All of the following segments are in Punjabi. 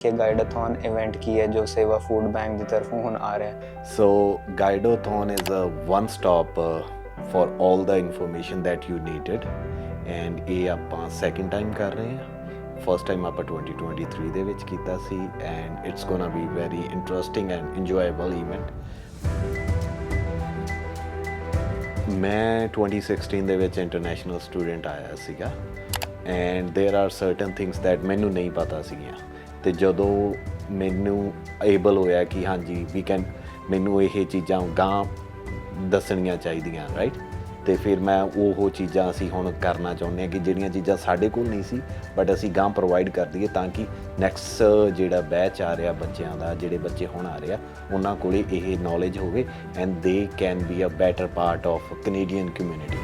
ਕਿ ਗਾਈਡਾਥਨ ਇਵੈਂਟ ਕੀ ਹੈ ਜੋ ਸੇਵਾ ਫੂਡ ਬੈਂਕ ਦੀ ਤਰਫੋਂ ਹੁਣ ਆ ਰਿਹਾ ਹੈ So, Guidothon is a one stop uh, for all the information that you needed. And ਇਹ ਆਪਾਂ ਸੈਕਿੰਡ ਟਾਈਮ ਕਰ ਰਹੇ ਹਾਂ ਫਸਟ ਟਾਈਮ ਆਪਾਂ 2023 ਦੇ ਵਿੱਚ ਕੀਤਾ ਸੀ and it's gonna be very interesting and enjoyable event ਮੈਂ 2016 ਦੇ ਵਿੱਚ ਇੰਟਰਨੈਸ਼ਨਲ ਸਟੂਡੈਂਟ ਆਇਆ ਸੀਗਾ and there are certain things that ਮੈਨੂੰ ਨਹੀਂ ਪਤਾ ਸੀਗੀਆਂ ਤੇ ਜਦੋਂ ਮੈਨੂੰ ਏਬਲ ਹੋਇਆ ਕਿ ਹਾਂਜੀ ਵੀ ਕੈਨ ਮੈਨੂੰ ਇਹ ਚੀਜ਼ਾਂ ਗਾਂ ਦੱਸਣੀਆਂ ਚਾਹੀਦੀਆਂ ਰਾਈਟ ਤੇ ਫਿਰ ਮੈਂ ਉਹ ਚੀਜ਼ਾਂ ਅਸੀਂ ਹੁਣ ਕਰਨਾ ਚਾਹੁੰਦੇ ਹਾਂ ਕਿ ਜਿਹੜੀਆਂ ਚੀਜ਼ਾਂ ਸਾਡੇ ਕੋਲ ਨਹੀਂ ਸੀ ਬਟ ਅਸੀਂ ਗਾਂ ਪ੍ਰੋਵਾਈਡ ਕਰ ਦਈਏ ਤਾਂ ਕਿ ਨੈਕਸਟ ਜਿਹੜਾ ਬੈਚ ਆ ਰਿਹਾ ਬੱਚਿਆਂ ਦਾ, ਜਿਹੜੇ ਬੱਚੇ ਹੁਣ ਆ ਰਿਹਾ ਉਹਨਾਂ ਕੋਲੇ ਇਹ ਨੌਲੇਜ ਹੋਵੇ and they can be a better part of Canadian community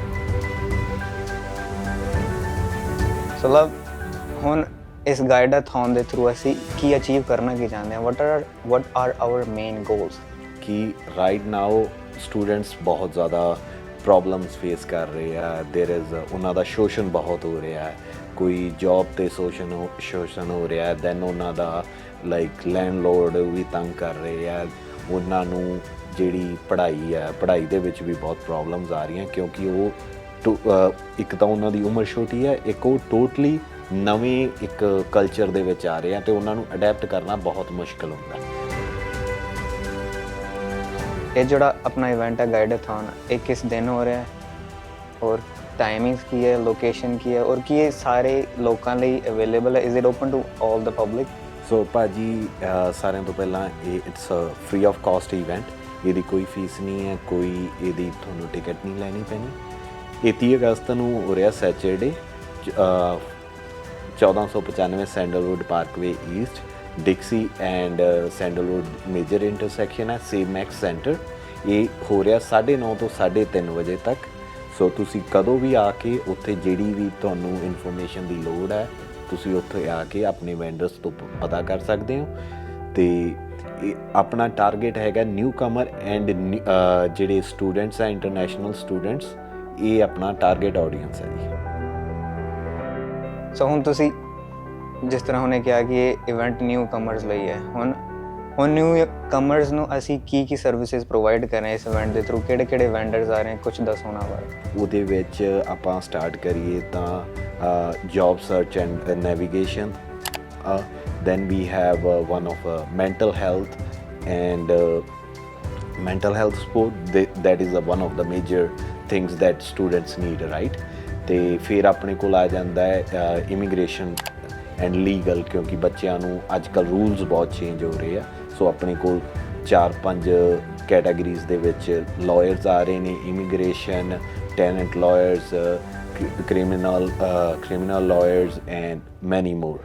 so ਹੁਣ ਇਸ ਗਾਈਡਾਥਨ ਦੇ ਥਰੂ ਅਸੀਂ ਕੀ ਅਚੀਵ ਕਰਨਾ ਕੀ ਚਾਹੁੰਦੇ ਹਾਂ what are what are our main goals ਕਿ ਰਾਈਟ ਨਾਓ ਸਟੂਡੈਂਟਸ ਬਹੁਤ ਜ਼ਿਆਦਾ ਪ੍ਰੋਬਲਮਸ ਫੇਸ ਕਰ ਰਹੇ ਆ देयर इज ਉਹਨਾਂ ਦਾ ਸ਼ੋਸ਼ਣ ਬਹੁਤ ਹੋ ਰਿਹਾ ਹੈ ਕੋਈ ਜੌਬ ਤੇ ਸ਼ੋਸ਼ਣ ਹੋ ਸ਼ੋਸ਼ਣ ਹੋ ਰਿਹਾ ਹੈ ਦੈਨ ਉਹਨਾਂ ਦਾ ਲਾਈਕ ਲੈਂਡਲੋਰਡ ਵੀ ਤੰਗ ਕਰ ਰਹੇ ਆ ਉਹਨਾਂ ਨੂੰ ਜਿਹੜੀ ਪੜ੍ਹਾਈ ਹੈ ਪੜ੍ਹਾਈ ਦੇ ਵਿੱਚ ਵੀ ਬਹੁਤ ਪ੍ਰੋਬਲਮਸ ਆ ਰਹੀਆਂ ਕਿਉਂਕਿ ਉਹ ਟੋ- ਅਹ ਇੱਕ ਤਾਂ ਉਹਨਾਂ ਦੀ ਉਮਰ ਛੋਟੀ ਹੈ ਇੱਕ ਉਹ ਟੋਟਲੀ ਨਵੇਂ ਇੱਕ ਕਲਚਰ ਦੇ ਵਿੱਚ ਆ ਰਹੇ ਆ ਤੇ ਉਹਨਾਂ ਨੂੰ ਅਡੈਪਟ ਕਰਨਾ ਬਹੁਤ ਮੁਸ਼ਕਲ ਹੁੰਦਾ ਇਹ ਜਿਹੜਾ ਆਪਣਾ ਇਵੈਂਟ ਹੈ ਗਾਈਡਾਥਨ ਇਹ ਕਿਸ ਦਿਨ ਹੋ ਰਿਹਾ ਹੈ? ਔਰ ਟਾਈਮਿੰਗਸ ਕੀ ਹੈ ਲੋਕੇਸ਼ਨ ਕੀ ਹੈ ਔਰ ਕੀ ਇਹ ਸਾਰੇ ਲੋਕਾਂ ਲਈ ਅਵੇਲੇਬਲ ਹੈ? Is it open to 올 the public so ਭਾਜੀ ਸਾਰਿਆਂ ਤੋਂ ਪਹਿਲਾਂ ਇਹ it's a free of cost event ਇਹਦੀ ਕੋਈ ਫੀਸ ਨਹੀਂ ਹੈ ਕੋਈ ਇਹਦੀ ਤੁਹਾਨੂੰ ਟਿਕਟ ਨਹੀਂ ਲੈਣੀ ਪੈਣੀ। ਇਹ 30 ਅਗਸਤ ਨੂੰ ਹੋ ਰਿਹਾ Saturday 1495 Sandalwood Parkway East Dixie and Sandalwood major intersection ਹੈ ਸੇਮੈਕਸ ਸੈਂਟਰ ਇਹ ਹੋ ਰਿਹਾ 9:30 ਤੋਂ 3:30 ਵਜੇ ਤੱਕ ਸੋ ਤੁਸੀਂ ਕਦੋਂ ਵੀ ਆ ਕੇ ਉੱਥੇ ਜਿਹੜੀ ਵੀ ਤੁਹਾਨੂੰ ਇਨਫੋਰਮੇਸ਼ਨ ਦੀ ਲੋੜ ਹੈ ਤੁਸੀਂ ਉੱਥੇ ਆ ਕੇ ਆਪਣੇ ਵੈਂਡਰਸ ਤੋਂ ਪਤਾ ਕਰ ਸਕਦੇ ਹੋ ਤੇ ਇਹ ਆਪਣਾ ਟਾਰਗੇਟ ਹੈਗਾ ਨਿਊ ਕਮਰ ਐਂਡ ਜਿਹੜੇ ਸਟੂਡੈਂਟਸ ਆ ਇੰਟਰਨੈਸ਼ਨਲ ਸਟੂਡੈਂਟਸ ਇਹ ਆਪਣਾ ਟਾਰਗੇਟ ਆਡੀਅנס ਹੈ ਜੀ ਸੋ ਹੁਣ ਤੁਸੀਂ ਜਿਸ ਤਰ੍ਹਾਂ ਉਹਨੇ ਕਿਹਾ ਕਿ ਇਹ ਇਵੈਂਟ ਨਿਊ ਕਮਰਸ ਲਈ ਹੈ, ਹੁਣ ਹੁਣ ਨਿਊ ਕਮਰਸ ਨੂੰ ਅਸੀਂ ਕੀ ਕੀ ਸਰਵਿਸਿਜ਼ ਪ੍ਰੋਵਾਈਡ ਕਰ ਰਹੇ ਹਾਂ ਇਸ ਇਵੈਂਟ ਦੇ ਥਰੂ ਕਿਹੜੇ ਕਿਹੜੇ ਵੈਂਡਰਸ ਆ ਰਹੇ ਹਨ? ਕੁਝ ਦੱਸੋ ਨਾ ਬਾਰੇ। ਉਹਦੇ ਵਿੱਚ ਆਪਾਂ ਸਟਾਰਟ ਕਰੀਏ ਤਾਂ job search and navigation then we have one of mental health and mental health support they- that is the one of the major things that students need, right? ਤੇ ਫਿਰ ਆਪਣੇ ਕੋਲ ਆ ਜਾਂਦਾ ਹੈ ਇਮੀਗ੍ਰੇਸ਼ਨ ਐਂਡ ਲੀਗਲ ਕਿਉਂਕਿ ਬੱਚਿਆਂ ਨੂੰ ਅੱਜ ਕੱਲ ਰੂਲਸ ਬਹੁਤ ਚੇਂਜ ਹੋ ਰਹੇ ਆ। ਸੋ ਆਪਣੇ ਕੋਲ ਚਾਰ ਪੰਜ ਕੈਟਾਗਰੀਜ਼ ਦੇ ਵਿੱਚ ਲਾਇਰਸ ਆ ਰਹੇ ਨੇ immigration tenant lawyers criminal criminal lawyers and many more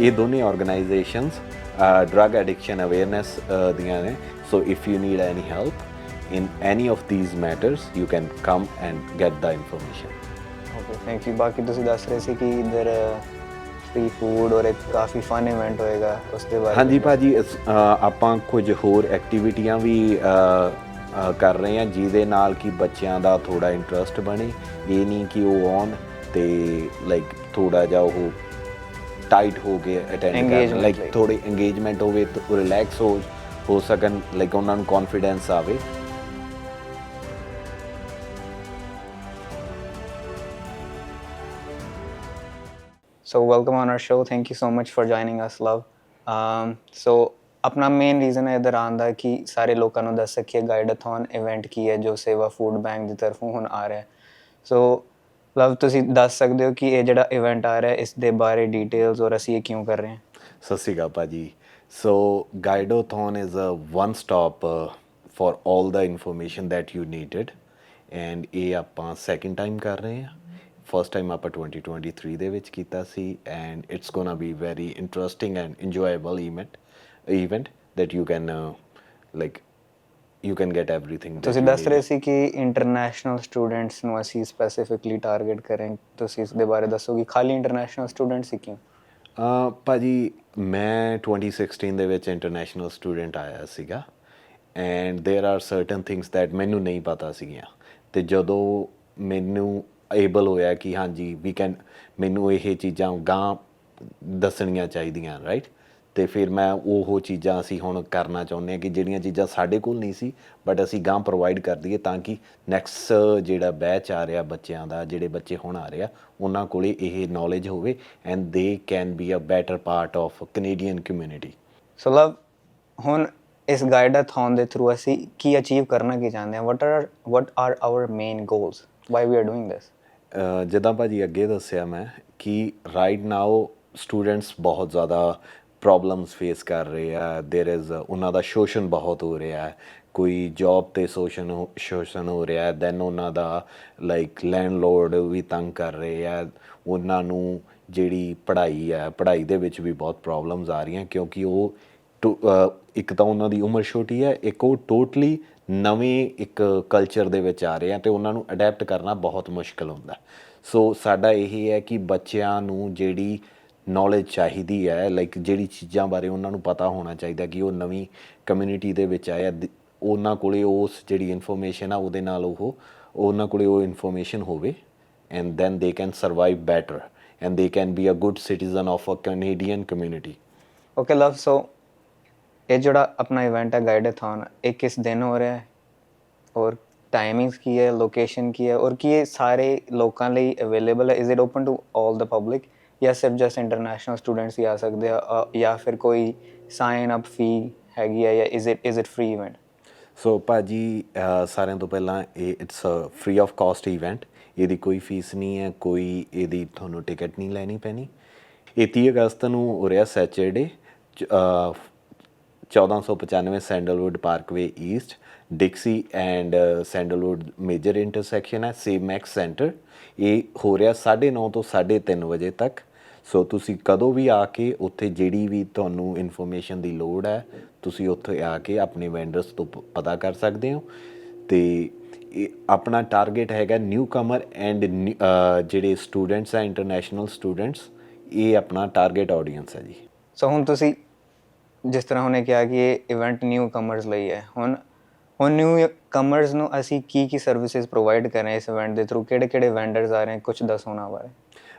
ਇਹ ਦੋਨੇ ਆਰਗੇਨਾਈਜੇਸ਼ਨਸ ਡਰਗ ਐਡਿਕਸ਼ਨ ਅਵੇਅਰਨੈਸ ਦੀਆਂ ਨੇ। So if you need any help in any of these matters you can come and get the information okay thank you ਬਾਕੀ ਤੁਸੀਂ ਦੱਸ ਰਹੇ ਸੀ ਕਿ ਇਧਰ ਫ੍ਰੀ ਫੂਡ ਔਰ ਇੱਕ ਕਾਫੀ ਫਨ ਇਵੈਂਟ ਹੋਏਗਾ ਉਸ ਦੇ ਬਾਰੇ। ਹਾਂਜੀ ਭਾਜੀ ਇਸ- ਅ, ਆਪਾਂ ਕੁਝ ਹੋਰ ਐਕਟੀਵਿਟੀਆਂ ਵੀ ਅ, ਅ, ਕਰ ਰਹੇ ਹਾਂ ਜਿਹਦੇ ਨਾਲ ਕਿ ਬੱਚਿਆਂ ਦਾ ਥੋੜਾ ਇੰਟਰਸਟ ਬਣੇ। ਇਹ ਨਹੀਂ ਕਿ ਉਹ ਆਉਣ ਤੇ ਲਾਈਕ ਥੋੜਾ ਜਿਹਾ ਉਹ ਟਾਈਟ ਹੋ ਕੇ ਅਟੈਂਡ ਕਰਨ। Engagement ਲਾਈਕ ਲਈ। ਥੋੜੀ ਇੰਗੇਜਮੈਂਟ ਹੋਵੇ ਤੇ ਰਿਲੈਕਸ ਹੋ ਹੋ ਸਕਣ ਲਾਈਕ ਉਹਨਾਂ ਨੂੰ ਕੌਨਫੀਡੈਂਸ ਆਵੇ। So welcome on our show. Thank you so much for joining us, love. Um, so ਆਪਣਾ ਮੇਨ ਰੀਜ਼ਨ ਹੈ ਇਧਰ ਆਉਣ ਦਾ ਕਿ ਸਾਰੇ ਲੋਕਾਂ ਨੂੰ ਦੱਸ ਸਕੀਏ ਗਾਈਡਾਥਨ ਇਵੈਂਟ ਕੀ ਹੈ ਜੋ ਸੇਵਾ ਫੂਡ ਬੈਂਕ ਦੀ ਤਰਫੋਂ ਹੁਣ ਆ ਰਿਹਾ ਹੈ ਸੋ ਲਵ ਤੁਸੀਂ ਦੱਸ ਸਕਦੇ ਹੋ ਕਿ ਇਹ ਜਿਹੜਾ ਇਵੈਂਟ ਆ ਰਿਹਾ ਹੈ ਇਸ ਦੇ ਬਾਰੇ ਡਿਟੇਲਸ ਔਰ ਅਸੀਂ ਇਹ ਕਿਉਂ ਕਰ ਰਹੇ ਹਾਂ ਸਤਿ ਸ਼੍ਰੀ ਅਕਾਲ ਭਾਜੀ so guidathon is a one stop for all the information that you needed and ਇਹ ਆਪਾਂ ਸੈਕਿੰਡ ਟਾਈਮ ਕਰ ਰਹੇ ਹਾਂ ਫਸਟ ਟਾਈਮ ਆਪਾਂ 2023 ਦੇ ਵਿੱਚ ਕੀਤਾ ਸੀ and it's gonna be very interesting and enjoyable event event that you can like you can can uh, everything everything ਤੁਸੀਂ ਦੱਸ ਰਹੇ ਸੀ ਕਿ ਇੰਟਰਨੈਸ਼ਨਲ ਸਟੂਡੈਂਟਸ ਨੂੰ ਅਸੀਂ ਸਪੈਸੀਫਿਕਲੀ ਟਾਰਗੇਟ ਕਰਾਂ। ਤੁਸੀਂ ਇਸ ਦੇ ਬਾਰੇ ਦੱਸੋ ਕਿ ਖਾਲੀ ਇੰਟਰਨੈਸ਼ਨਲ ਸਟੂਡੈਂਟਸ ਹੀ ਕਿਉਂ? ਆ ਭਾਜੀ ਮੈਂ 2016 ਦੇ ਵਿੱਚ ਇੰਟਰਨੈਸ਼ਨਲ ਸਟੂਡੈਂਟ ਆਇਆ ਸੀਗਾ and there are certain things that ਮੈਨੂੰ ਨਹੀਂ ਪਤਾ ਸੀਗੀਆਂ। ਤੇ ਜਦੋਂ ਮੈਨੂੰ ਏਬਲ ਹੋਇਆ ਕਿ ਹਾਂਜੀ ਵੀ ਕੈਨ ਮੈਨੂੰ ਇਹ ਚੀਜ਼ਾਂ ਗਾਂ ਦੱਸਣੀਆਂ ਚਾਹੀਦੀਆਂ ਰਾਈਟ ਤੇ ਫਿਰ ਮੈਂ ਉਹ ਚੀਜ਼ਾਂ ਅਸੀਂ ਹੁਣ ਕਰਨਾ ਚਾਹੁੰਦੇ ਹਾਂ ਕਿ ਜਿਹੜੀਆਂ ਚੀਜ਼ਾਂ ਸਾਡੇ ਕੋਲ ਨਹੀਂ ਸੀ ਬਟ ਅਸੀਂ ਗਾਂ ਪ੍ਰੋਵਾਈਡ ਕਰ ਦਈਏ ਤਾਂ ਕਿ ਨੈਕਸਟ ਜਿਹੜਾ ਬੈਚ ਆ ਰਿਹਾ ਬੱਚਿਆਂ ਦਾ, ਜਿਹੜੇ ਬੱਚੇ ਹੁਣ ਆ ਰਹੇ ਆ, ਉਹਨਾਂ ਕੋਲੇ ਇਹ ਨੌਲੇਜ ਹੋਵੇ and they can be a better part of Canadian community so love ਹੁਣ ਇਸ ਗਾਈਡਾਥਨ ਦੇ ਥਰੂ ਅਸੀਂ ਕੀ ਅਚੀਵ ਕਰਨਾ, ਕੀ ਚਾਹੁੰਦੇ ਹਾਂ? What are what are our main goals why we are doing this ਜਿੱਦਾਂ ਭਾਜੀ ਅੱਗੇ ਦੱਸਿਆ ਮੈਂ ਕਿ ਰਾਈਟ ਨਾਓ ਸਟੂਡੈਂਟਸ ਬਹੁਤ ਜ਼ਿਆਦਾ ਪ੍ਰੋਬਲਮਸ ਫੇਸ ਕਰ ਰਹੇ ਆ देयर इज ਉਹਨਾਂ ਦਾ ਸ਼ੋਸ਼ਣ ਬਹੁਤ ਹੋ ਰਿਹਾ ਹੈ ਕੋਈ ਜੌਬ ਤੇ ਸ਼ੋਸ਼ਣ ਹੋ- ਸ਼ੋਸ਼ਣ ਹੋ ਰਿਹਾ ਹੈ ਦੈਨ ਉਹਨਾਂ ਦਾ ਲਾਈਕ ਲੈਂਡਲੋਰਡ ਵੀ ਤੰਗ ਕਰ ਰਹੇ ਆ ਉਹਨਾਂ ਨੂੰ ਜਿਹੜੀ ਪੜ੍ਹਾਈ ਹੈ ਪੜ੍ਹਾਈ ਦੇ ਵਿੱਚ ਵੀ ਬਹੁਤ ਪ੍ਰੋਬਲਮਸ ਆ ਰਹੀਆਂ ਕਿਉਂਕਿ ਉਹ ਟੋ- ਅਹ ਇੱਕ ਤਾਂ ਉਹਨਾਂ ਦੀ ਉਮਰ ਛੋਟੀ ਹੈ ਇੱਕ ਉਹ ਟੋਟਲੀ ਨਵੇਂ ਇੱਕ ਕਲਚਰ ਦੇ ਵਿੱਚ ਆ ਰਹੇ ਆ ਤੇ ਉਹਨਾਂ ਨੂੰ ਅਡੈਪਟ ਕਰਨਾ ਬਹੁਤ ਮੁਸ਼ਕਲ ਹੁੰਦਾ ਸੋ ਸਾਡਾ ਇਹ ਹੈ ਕਿ ਬੱਚਿਆਂ ਨੂੰ ਜਿਹੜੀ ਨੌਲੇਜ ਚਾਹੀਦੀ ਹੈ ਲਾਈਕ ਜਿਹੜੀ ਚੀਜ਼ਾਂ ਬਾਰੇ ਉਹਨਾਂ ਨੂੰ ਪਤਾ ਹੋਣਾ ਚਾਹੀਦਾ ਕਿ ਉਹ ਨਵੀਂ ਕਮਿਊਨਿਟੀ ਦੇ ਵਿੱਚ ਆਇਆ ਦ- ਉਹਨਾਂ ਕੋਲੇ ਉਸ ਜਿਹੜੀ ਇਨਫੋਰਮੇਸ਼ਨ ਆ ਉਹਦੇ ਨਾਲ ਉਹ, ਉਹਨਾਂ ਕੋਲੇ ਉਹ ਇਨਫੋਰਮੇਸ਼ਨ ਹੋਵੇ and then they can survive better and they can be a good citizen of a Canadian community okay love so ਇਹ ਜਿਹੜਾ ਆਪਣਾ ਇਵੈਂਟ ਹੈ ਗਾਈਡਾਥਨ ਇਹ ਕਿਸ ਦਿਨ ਹੋ ਰਿਹਾ ਹੈ? ਔਰ ਟਾਈਮਿੰਗਸ ਕੀ ਹੈ? ਲੋਕੇਸ਼ਨ ਕੀ ਹੈ? ਔਰ ਕੀ ਇਹ ਸਾਰੇ ਲੋਕਾਂ ਲਈ ਅਵੇਲੇਬਲ ਹੈ? Is it open to 올 the public ਜਾਂ ਸਿਰਫ ਜਸ ਇੰਟਰਨੈਸ਼ਨਲ ਸਟੂਡੈਂਟਸ ਹੀ ਆ ਸਕਦੇ ਆ? ਜਾਂ ਫਿਰ ਕੋਈ ਸਾਈਨ ਅਪ ਫੀ ਹੈਗੀ ਹੈ ਜਾਂ is it is it free event so ਭਾਜੀ ਅਹ ਸਾਰਿਆਂ ਤੋਂ ਪਹਿਲਾਂ ਇਹ it's a free of cost event ਇਹਦੀ ਕੋਈ ਫੀਸ ਨਹੀਂ ਹੈ, ਕੋਈ ਇਹਦੀ ਤੁਹਾਨੂੰ ਟਿਕਟ ਨਹੀਂ ਲੈਣੀ ਪੈਣੀ। ਇਹ 30 ਅਗਸਤ ਨੂੰ ਹੋ ਰਿਹਾ Saturday 1495 Sandalwood Parkway East Dixie and Sandalwood major intersection ਹੈ ਸੇਮੈਕਸ ਸੈਂਟਰ ਇਹ ਹੋ ਰਿਹਾ 9:30 ਤੋਂ 3:30 ਵਜੇ ਤੱਕ ਸੋ ਤੁਸੀਂ ਕਦੋਂ ਵੀ ਆ ਕੇ ਉੱਥੇ ਜਿਹੜੀ ਵੀ ਤੁਹਾਨੂੰ ਇਨਫੋਰਮੇਸ਼ਨ ਦੀ ਲੋੜ ਹੈ ਤੁਸੀਂ ਉੱਥੇ ਆ ਕੇ ਆਪਣੇ ਵੈਂਡਰਸ ਤੋਂ ਪਤਾ ਕਰ ਸਕਦੇ ਹੋ ਤੇ ਇਹ ਆਪਣਾ ਟਾਰਗੇਟ ਹੈਗਾ ਨਿਊ ਕਮਰ ਐਂਡ ਜਿਹੜੇ ਸਟੂਡੈਂਟਸ ਆ ਇੰਟਰਨੈਸ਼ਨਲ ਸਟੂਡੈਂਟਸ ਇਹ ਆਪਣਾ ਟਾਰਗੇਟ ਆਡੀਅנס ਹੈ ਜੀ ਸੋ ਹੁਣ ਤੁਸੀਂ ਜਿਸ ਤਰ੍ਹਾਂ ਉਹਨੇ ਕਿਹਾ ਕਿ ਇਹ ਇਵੈਂਟ ਨਿਊ ਕਮਰਸ ਲਈ ਹੈ। ਹੁਣ ਹੁਣ ਨਿਊ ਕਮਰਸ ਨੂੰ ਅਸੀਂ ਕੀ ਕੀ ਸਰਵਿਸਿਜ਼ ਪ੍ਰੋਵਾਈਡ ਕਰ ਰਹੇ ਹਾਂ ਇਸ ਇਵੈਂਟ ਦੇ ਥਰੂ ਕਿਹੜੇ ਕਿਹੜੇ ਵੈਂਡਰਸ ਆ ਰਹੇ ਹਨ? ਕੁਝ ਦੱਸੋ ਉਹਨਾਂ ਬਾਰੇ।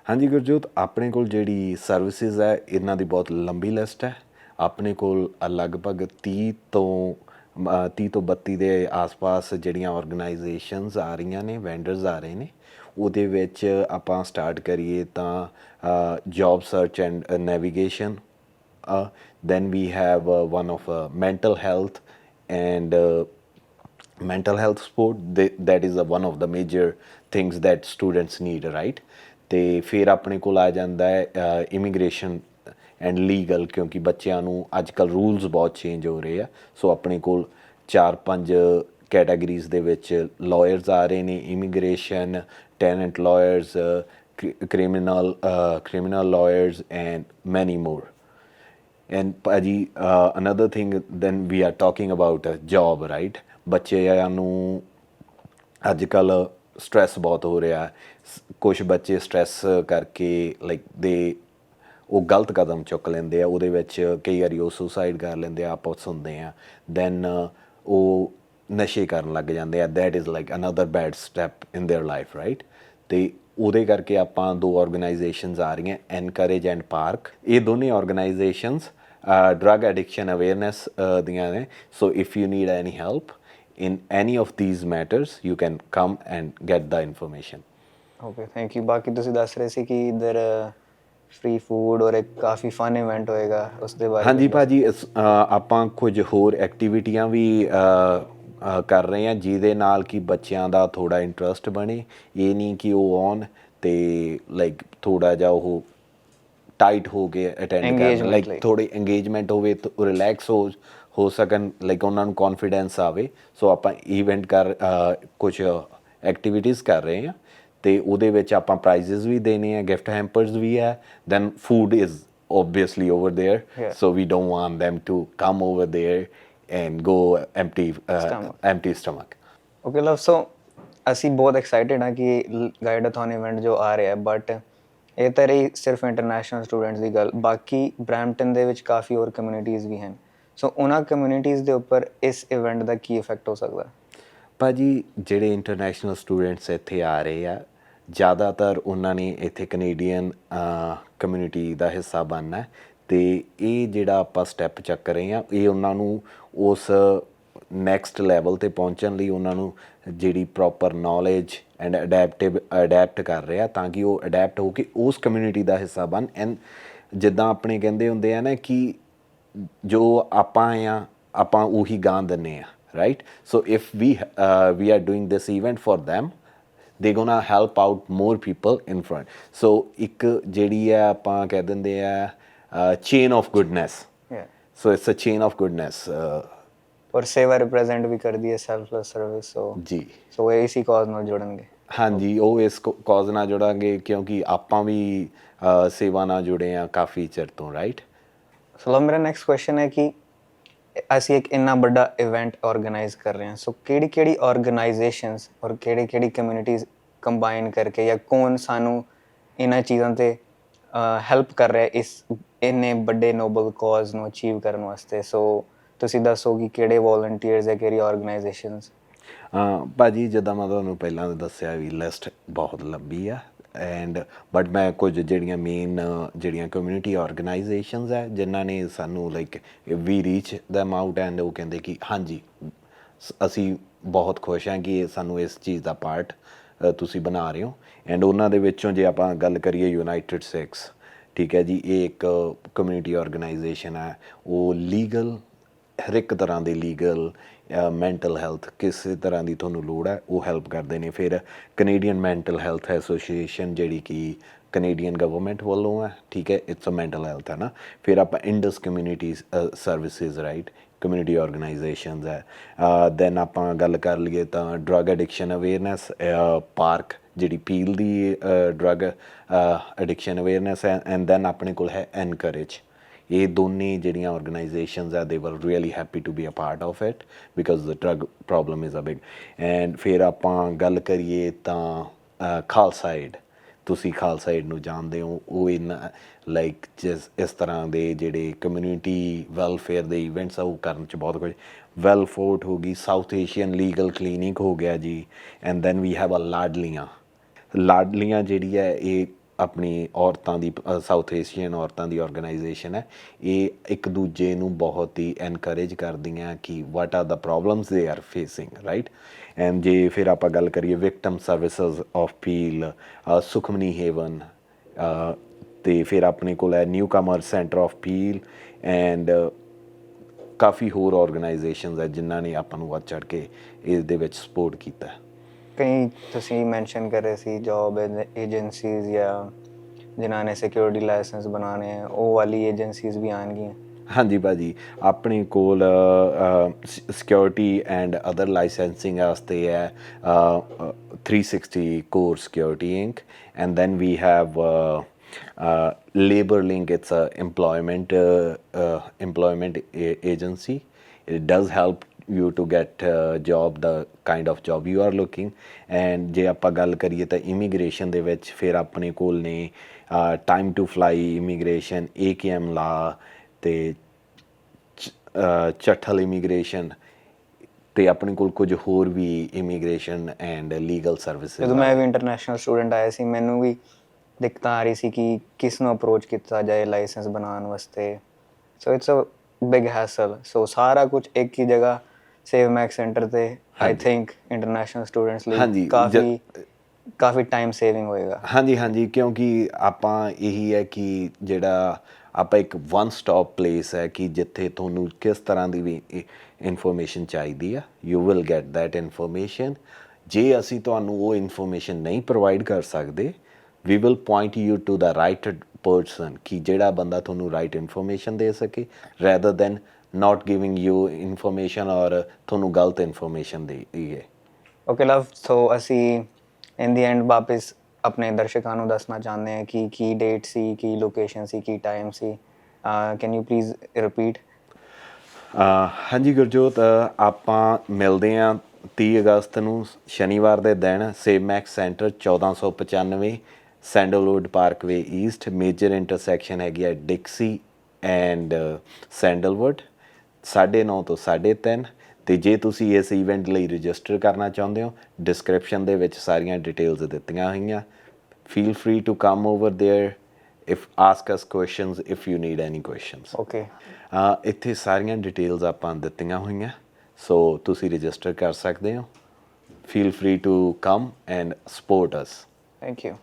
ਹਾਂਜੀ ਗੁਰਜੋਤ ਆਪਣੇ ਕੋਲ ਜਿਹੜੀ ਸਰਵਿਸਿਜ਼ ਹੈ ਇਹਨਾਂ ਦੀ ਬਹੁਤ ਲੰਬੀ ਲਿਸਟ ਹੈ। ਆਪਣੇ ਕੋਲ ਲਗਭਗ 30 ਤੋਂ ਅ, 30 ਤੋਂ 32 ਦੇ ਆਸ-ਪਾਸ ਜਿਹੜੀਆਂ ਆਰਗੇਨਾਈਜੇਸ਼ਨਸ ਆ ਰਹੀਆਂ ਨੇ ਵੈਂਡਰਸ ਆ ਰਹੇ ਨੇ ਉਹਦੇ ਵਿੱਚ ਆਪਾਂ ਸਟਾਰਟ ਕਰੀਏ ਤਾਂ job search and navigation then we have one of mental health and mental health support they, that is a, one of the major things that students need right? ਤੇ ਫਿਰ ਆਪਣੇ ਕੋਲ ਆ ਜਾਂਦਾ ਹੈ ਇਮੀਗ੍ਰੇਸ਼ਨ ਐਂਡ ਲੀਗਲ ਕਿਉਂਕਿ ਬੱਚਿਆਂ ਨੂੰ ਅੱਜ ਕੱਲ ਰੂਲਸ ਬਹੁਤ ਚੇਂਜ ਹੋ ਰਹੇ ਆ ਸੋ ਆਪਣੇ ਕੋਲ 4-5 ਕੈਟਾਗਰੀਜ਼ ਦੇ ਵਿੱਚ ਲਾਇਰਸ ਆ ਰਹੇ ਨੇ immigration tenant lawyers criminal criminal lawyers and many more And Paji, uh, another thing, then we are talking about a job, right? ਬੱਚਿਆਂ ਨੂੰ ਅੱਜ ਕੱਲ ਸਟ੍ਰੈਸ ਬਹੁਤ ਹੋ ਰਿਹਾ ਕੁਝ ਬੱਚੇ ਸਟ੍ਰੈਸ ਕਰਕੇ ਲਾਈਕ ਦੇ ਉਹ ਗਲਤ ਕਦਮ ਚੁੱਕ ਲੈਂਦੇ ਆ। ਉਹਦੇ ਵਿੱਚ ਕਈ ਵਾਰੀ ਉਹ ਸੁਸਾਈਡ ਕਰ ਲੈਂਦੇ ਆ ਆਪਾਂ ਸੁਣਦੇ ਆ। ਦੈਨ ਉਹ ਨਸ਼ੇ ਕਰਨ ਲੱਗ ਜਾਂਦੇ ਆ। That is like another bad step in their life right ਤੇ ਉਹਦੇ ਕਰਕੇ ਆਪਾਂ ਦੋ ਆਰਗੇਨਾਈਜੇਸ਼ਨਸ ਆ ਰਹੀਆਂ ਐਨਕਰੇਜ ਐਂਡ ਪਾਰਕ ਇਹ ਦੋਨੇ ਆਰਗੇਨਾਈਜੇਸ਼ਨਸ ਡਰਗ ਐਡਿਕਸ਼ਨ ਅਵੇਅਰਨੈਸ ਦੀਆਂ ਨੇ so if you need any help in any of these matters you can come and get the information. Okay thank you ਬਾਕੀ ਤੁਸੀਂ ਦੱਸ ਰਹੇ ਸੀ ਕਿ ਇਧਰ ਫ੍ਰੀ ਫੂਡ ਔਰ ਇੱਕ ਕਾਫੀ ਫਨ ਇਵੈਂਟ ਹੋਏਗਾ ਉਸ ਦੇ ਬਾਰੇ ਹਾਂਜੀ ਭਾਜੀ ਆਪਾਂ ਕੁਝ ਹੋਰ ਐਕਟੀਵਿਟੀਆਂ ਵੀ ਕਰ ਰਹੇ ਹਾਂ ਜਿਹਦੇ ਨਾਲ ਕਿ ਬੱਚਿਆਂ ਦਾ ਥੋੜਾ ਇੰਟਰਸਟ ਬਣੇ ਇਹ ਨਹੀਂ ਕਿ ਉਹ ਆਉਣ ਤੇ ਲਾਈਕ ਥੋੜਾ ਜਿਹਾ ਉਹ ਟਾਈਟ ਹੋ ਕੇ ਅਟੈਂਡ ਕਰਨ। ਲਾਈਕ ਲਈ। ਥੋੜੀ ਇੰਗੇਜਮੈਂਟ ਹੋਵੇ ਰਿਲੈਕਸ ਹੋ ਹੋ ਸਕਣ। ਲਾਈਕ ਉਹਨਾਂ ਨੂੰ ਕੌਨਫੀਡੈਂਸ ਆਵੇ। ਸੋ ਆਪਾਂ ਇਵੈਂਟ ਕਰ ਕੁਝ ਐਕਟੀਵਿਟੀਜ਼ ਕਰ ਰਹੇ ਹਾਂ। ਤੇ ਉਹਦੇ ਵਿੱਚ ਆਪਾਂ ਪ੍ਰਾਈਜ਼ਸ ਵੀ ਦੇਣੇ ਆ ਗਿਫਟ ਹੈਂਪਰਸ ਵੀ ਹੈ then food is obviously over there. Yeah. so we don't want them to come over there and go empty uh, Stomach. empty stomach. Okay love so ਅਸੀਂ ਬਹੁਤ ਐਕਸਾਈਟਿਡ ਹਾਂ ਕਿ ਗਾਈਡਾਥਨ ਇਵੈਂਟ ਜੋ ਆ ਰਿਹਾ ਹੈ ਬਟ ਇਹ ਤਾਂ ਰਹੀ ਸਿਰਫ ਇੰਟਰਨੈਸ਼ਨਲ ਸਟੂਡੈਂਟਸ ਦੀ ਗੱਲ, ਬਾਕੀ ਬ੍ਰੈਂਪਟਨ ਦੇ ਵਿੱਚ ਕਾਫੀ ਹੋਰ ਕਮਿਊਨਿਟੀਜ਼ ਵੀ ਹਨ। ਸੋ ਉਹਨਾਂ ਕਮਿਊਨਿਟੀਜ਼ ਦੇ ਉੱਪਰ ਇਸ ਇਵੈਂਟ ਦਾ ਕੀ ਇਫੈਕਟ ਹੋ ਸਕਦਾ? ਭਾਜੀ, ਜਿਹੜੇ ਇੰਟਰਨੈਸ਼ਨਲ ਸਟੂਡੈਂਟਸ ਇੱਥੇ ਆ ਰਹੇ ਆ, ਜ਼ਿਆਦਾਤਰ ਉਹਨਾਂ ਨੇ ਇੱਥੇ ਕੈਨੇਡੀਅਨ ਕਮਿਊਨਿਟੀ ਦਾ ਹਿੱਸਾ ਬਣਨਾ ਹੈ ਤੇ ਇਹ ਜਿਹੜਾ ਆਪਾਂ ਸਟੈਪ ਚੱਕ ਰਹੇ ਆ ਇਹ ਉਹਨਾਂ ਨੂੰ ਉਸ ਨੈਕਸਟ ਲੈਵਲ ਤੇ ਪਹੁੰਚਣ ਲਈ ਉਹਨਾਂ ਨੂੰ ਜਿਹੜੀ proper knowledge and adaptive adapt ਕਰ ਰਿਹਾ ਤਾਂ ਕਿ ਉਹ ਅਡੈਪਟ ਹੋ ਕੇ ਉਸ ਕਮਿਊਨਿਟੀ ਦਾ ਹਿੱਸਾ ਬਣ। ਐਂਡ ਜਿੱਦਾਂ ਆਪਣੇ ਕਹਿੰਦੇ ਹੁੰਦੇ ਆ ਨਾ ਕਿ ਜੋ ਆਪਾਂ ਆ ਆਪਾਂ ਉਹੀ ਗਾਂ ਦਿੰਨੇ ਆ right so if we we are doing this event for them they gonna help out more people in front. So ਇੱਕ ਜਿਹੜੀ ਆ ਆਪਾਂ ਕਹਿ ਦਿੰਦੇ ਆ chain of goodness. So it's a chain of goodness ਔਰ ਸੇਵਾ ਰਿਪਰੈਜ਼ੈਂਟ ਵੀ ਕਰਦੀ ਹੈ ਸੈਲਫਲੈਸ ਸਰਵਿਸ ਸੋ ਜੀ। ਸੋ ਇਹ ਇਸੀ ਕਾਜ਼ ਨਾਲ ਜੁੜਨਗੇ। ਹਾਂਜੀ ਉਹ ਇਸ ਕਾਜ਼ ਨਾਲ ਜੁੜਾਂਗੇ ਕਿਉਂਕਿ ਆਪਾਂ ਵੀ ਸੇਵਾ ਨਾਲ ਜੁੜੇ ਆ ਕਾਫੀ ਚਿਰ ਤੋਂ ਰਾਈਟ ਸੋ ਲਓ ਮੇਰਾ ਨੈਕਸਟ ਕੁਐਸਚਨ ਹੈ ਕਿ ਅਸੀਂ ਇੱਕ ਇੰਨਾ ਵੱਡਾ ਇਵੈਂਟ ਆਰਗੇਨਾਈਜ਼ ਕਰ ਰਹੇ ਹਾਂ ਸੋ ਕਿਹੜੀ ਕਿਹੜੀ ਆਰਗੇਨਾਈਜੇਸ਼ਨਸ ਔਰ ਕਿਹੜੇ ਕਿਹੜੀ ਕਮਿਊਨਿਟੀਜ਼ ਕੰਬਾਈਨ ਕਰਕੇ ਜਾਂ ਕੌਣ ਸਾਨੂੰ ਇਹਨਾਂ ਚੀਜ਼ਾਂ ਤੇ ਹੈਲਪ ਕਰ ਰਿਹਾ ਇਸ ਇੰਨੇ ਵੱਡੇ ਨੋਬਲ ਕਾਜ਼ ਨੂੰ ਅਚੀਵ ਕਰਨ ਵਾਸਤੇ? ਸੋ ਤੁਸੀਂ ਦੱਸੋ ਕਿ ਕਿਹੜੇ ਵੋਲੰਟੀਅਰਸ ਹੈ, ਕਿਹੜੀ ਆਰਗੇਨਾਈਜੇਸ਼ਨਸ ਅਹ ਭਾਜੀ, ਜਿੱਦਾਂ ਮੈਂ ਤੁਹਾਨੂੰ ਪਹਿਲਾਂ ਦੱਸਿਆ ਵੀ ਲਿਸਟ ਬਹੁਤ ਲੰਬੀ ਆ ਐਂਡ ਬਟ ਮੈਂ ਕੁਝ ਜਿਹੜੀਆਂ ਮੇਨ ਜਿਹੜੀਆਂ ਕਮਿਊਨਿਟੀ ਆਰਗੇਨਾਈਜੇਸ਼ਨਸ ਹੈ, ਜਿਨ੍ਹਾਂ ਨੇ ਸਾਨੂੰ like we reach them out and ਉਹ ਕਹਿੰਦੇ ਕਿ ਹਾਂਜੀ, ਸ- ਅਸੀਂ ਬਹੁਤ ਖੁਸ਼ ਹਾਂ ਕਿ ਸਾਨੂੰ ਇਸ ਚੀਜ਼ ਦਾ ਪਾਰਟ ਤੁਸੀਂ ਬਣਾ ਰਹੇ ਹੋ ਐਂਡ ਉਹਨਾਂ ਦੇ ਵਿੱਚੋਂ ਜੇ ਆਪਾਂ ਗੱਲ ਕਰੀਏ ਯੂਨਾਈਟਿਡ ਸਿਕਸ ਠੀਕ ਹੈ ਜੀ, ਇਹ ਇੱਕ ਕਮਿਊਨਿਟੀ ਆਰਗੇਨਾਈਜੇਸ਼ਨ ਹੈ, ਉਹ ਲੀਗਲ ਹਰ ਇੱਕ ਤਰ੍ਹਾਂ ਦੀ ਲੀਗਲ ਮੈਂਟਲ ਹੈਲਥ ਕਿਸੇ ਤਰ੍ਹਾਂ ਦੀ ਤੁਹਾਨੂੰ ਲੋੜ ਹੈ, ਉਹ ਹੈਲਪ ਕਰਦੇ ਨੇ। ਫਿਰ ਕੈਨੇਡੀਅਨ ਮੈਂਟਲ ਹੈਲਥ ਐਸੋਸੀਏਸ਼ਨ ਜਿਹੜੀ ਕਿ ਕੈਨੇਡੀਅਨ ਗਵਰਨਮੈਂਟ ਵੱਲੋਂ ਹੈ, ਠੀਕ ਹੈ ਇਟਸ ਅ ਮੈਂਟਲ ਹੈਲਥ ਹੈ ਨਾ। ਫਿਰ ਆਪਾਂ Indus community services right community organisations ਹੈ। ਦੈਨ ਆਪਾਂ ਗੱਲ ਕਰ ਲਈਏ ਤਾਂ ਡਰਗ ਐਡਿਕਸ਼ਨ ਅਵੇਅਰਨੈਸ ਪਾਰਕ ਜਿਹੜੀ ਪੀਲ ਦੀ ਡਰਗ ਐਡਿਕਸ਼ਨ ਅਵੇਅਰਨੈਸ ਹੈ ਐਂਡ ਦੈਨ ਆਪਣੇ ਕੋਲ ਹੈ ਐਨਕਰੇਜ ਇਹ ਦੋਨੇ ਜਿਹੜੀਆਂ ਆਰਗੇਨਾਈਜੇਸ਼ਨਸ ਆ they were really happy to be a part of it because the drug problem is a big and ਫਿਰ ਆਪਾਂ ਗੱਲ ਕਰੀਏ ਤਾਂ ਅ, ਖਾਲਸਾ ਏਡ ਤੁਸੀਂ ਖਾਲਸਾ ਏਡ ਨੂੰ ਜਾਣਦੇ ਹੋ ਉਹ ਇਨ ਲਾਈਕ ਜਿਸ ਇਸ ਤਰ੍ਹਾਂ ਦੇ ਜਿਹੜੇ ਕਮਿਊਨਿਟੀ ਵੈਲਫੇਅਰ ਦੇ ਇਵੈਂਟਸ ਆ ਉਹ ਕਰਨ ਚ ਬਹੁਤ ਕੁਝ। ਵੈਲ ਫੋਰਟ ਹੋ ਗਈ ਸਾਊਥ ਏਸ਼ੀਅਨ ਲੀਗਲ ਕਲੀਨਿਕ ਹੋ ਗਿਆ ਜੀ and then we have a Laadliyan Laadliyan ਜਿਹੜੀ ਹੈ ਇਹ ਆਪਣੀ ਔਰਤਾਂ ਦੀ ਸਾਊਥ ਏਸ਼ੀਅਨ ਔਰਤਾਂ ਦੀ ਆਰਗੇਨਾਈਜੇਸ਼ਨ ਹੈ। ਇਹ ਇੱਕ ਦੂਜੇ ਨੂੰ ਬਹੁਤ ਹੀ ਐਨਕਰੇਜ ਕਰਦੀਆਂ ਕਿ what are the problems they are facing right and ਜੇ ਫਿਰ ਆਪਾਂ ਗੱਲ ਕਰੀਏ victim services of Peel Sukhmani haven ਤੇ ਫਿਰ ਆਪਣੇ ਕੋਲ ਹੈ newcomer centre of Peel and ਕਾਫੀ ਹੋਰ ਆਰਗੇਨਾਈਜੇਸ਼ਨਸ ਹੈ ਜਿਨ੍ਹਾਂ ਨੇ ਆਪਾਂ ਨੂੰ ਵੱਧ ਚੜ ਕੇ ਇਸ ਦੇ ਵਿੱਚ ਸਪੋਰਟ ਕੀਤਾ। ਹੈ ਕਈ ਤੁਸੀਂ ਮੈਂਸ਼ਨ ਕਰ ਰਹੇ ਸੀ ਜੌਬ ਏਜੰਸੀਜ਼ ਜਾਂ ਜਿਨ੍ਹਾਂ ਨੇ ਸਿਕਿਉਰਿਟੀ ਲਾਇਸੈਂਸ ਬਣਾਉਣੇ ਹੈ ਉਹ ਵਾਲੀ ਏਜੰਸੀਜ਼ ਵੀ ਆਣਗੀਆਂ ਹਾਂਜੀ ਭਾਜੀ ਆਪਣੇ ਕੋਲ ਸਿਕਿਉਰਿਟੀ ਐਂਡ ਅਦਰ ਲਾਇਸੈਂਸਿੰਗ ਵਾਸਤੇ ਹੈ uh, uh, 360 core security inc and then we have labor link it's a employment uh, uh, employment a- agency. It does help you to get uh, job the kind of job you are looking. And ਜੇ ਆਪਾਂ ਗੱਲ ਕਰੀਏ ਤਾਂ ਇਮੀਗ੍ਰੇਸ਼ਨ ਦੇ ਵਿੱਚ ਫਿਰ ਆਪਣੇ ਕੋਲ ਨੇ time to fly immigration AKM law ਤੇ ਚ- ਅਹ ਚੱਠਲ ਇਮੀਗ੍ਰੇਸ਼ਨ ਤੇ ਆਪਣੇ ਕੋਲ ਕੁਝ ਹੋਰ ਵੀ ਇਮੀਗ੍ਰੇਸ਼ਨ ਐਂਡ ਲੀਗਲ ਸਰਵਿਸਿਜ਼ ਜਦੋਂ ਮੈਂ ਵੀ ਇੰਟਰਨੈਸ਼ਨਲ ਸਟੂਡੈਂਟ ਆਇਆ ਸੀ ਮੈਨੂੰ ਵੀ ਦਿੱਕਤਾਂ ਆ ਰਹੀ ਸੀ ਕਿ ਕਿਸ ਨੂੰ ਅਪਰੋਚ ਕੀਤਾ ਜਾਏ ਲਾਇਸੈਂਸ ਬਣਾਉਣ ਵਾਸਤੇ। So it's a big hassle so ਸਾਰਾ ਕੁਝ ਇੱਕ ਹੀ ਜਗ੍ਹਾ ਸੇਵ ਮੈਕ ਸੈਂਟਰ ਤੇ ਆਈ। ਥਿੰਕ ਇੰਟਰਨੈਸ਼ਨਲ ਸਟੂਡੈਂਟਸ ਲਈ ਕਾਫੀ ਕਾਫੀ ਟਾਈਮ ਸੇਵਿੰਗ ਹੋਏਗਾ ਹਾਂਜੀ ਹਾਂਜੀ ਕਿਉਂਕਿ ਆਪਾਂ ਇਹੀ ਹੈ ਕਿ ਜਿਹੜਾ ਆਪਾਂ ਇੱਕ ਵਨ ਸਟਾਪ ਪਲੇਸ ਹੈ ਕਿ ਜਿੱਥੇ ਤੁਹਾਨੂੰ ਕਿਸ ਤਰ੍ਹਾਂ ਦੀ ਵੀ ਇਨਫੋਰਮੇਸ਼ਨ ਚਾਹੀਦੀ ਆ you will get that information ਜੇ ਅਸੀਂ ਤੁਹਾਨੂੰ ਉਹ ਇਨਫੋਰਮੇਸ਼ਨ ਨਹੀਂ ਪ੍ਰੋਵਾਈਡ ਕਰ ਸਕਦੇ we will point you to the right person ਕਿ ਜਿਹੜਾ ਬੰਦਾ ਤੁਹਾਨੂੰ ਰਾਈਟ ਇਨਫੋਰਮੇਸ਼ਨ ਦੇ ਸਕੇ rather than not giving you information or ਤੁਹਾਨੂੰ ਗਲਤ ਇਨਫੋਰਮੇਸ਼ਨ ਦੇਈਏ ਓਕੇ ਲਵ ਸੋ ਅਸੀਂ ਇਨ ਦੀ ਐਂਡ ਵਾਪਸ ਆਪਣੇ ਦਰਸ਼ਕਾਂ ਨੂੰ ਦੱਸਣਾ ਚਾਹੁੰਦੇ ਹਾਂ ਕਿ ਕੀ ਡੇਟ ਸੀ ਕੀ ਲੋਕੇਸ਼ਨ ਸੀ ਕੀ ਟਾਈਮ ਸੀ। ਕੈਨ ਯੂ ਪਲੀਜ਼ ਰਿਪੀਟ ਹਾਂਜੀ ਗੁਰਜੋਤ ਆਪਾਂ ਮਿਲਦੇ ਆਂ 30 ਅਗਸਤ ਨੂੰ ਸ਼ਨੀਵਾਰ ਦੇ ਦਿਨ Save Max centre 1495 Sandalwood Parkway East major intersection ਹੈਗੀ ਹੈ ਡਿਕਸੀ ਐਂਡ ਸੈਂਡਲਵੁੱਡ। 9:30 ਤੋਂ 3:30 ਤੇ ਜੇ ਤੁਸੀਂ ਇਸ ਇਵੈਂਟ ਲਈ ਰਜਿਸਟਰ ਕਰਨਾ ਚਾਹੁੰਦੇ ਹੋ ਡਿਸਕ੍ਰਿਪਸ਼ਨ ਦੇ ਵਿੱਚ ਸਾਰੀਆਂ ਡਿਟੇਲਸ ਦਿੱਤੀਆਂ ਹੋਈਆਂ। Feel free to come over there if ask us questions if you need any questions. Okay ਇੱਥੇ ਸਾਰੀਆਂ ਡਿਟੇਲਸ ਆਪਾਂ ਦਿੱਤੀਆਂ ਹੋਈਆਂ ਸੋ ਤੁਸੀਂ ਰਜਿਸਟਰ ਕਰ ਸਕਦੇ ਹੋ। Feel free to come and support us thank you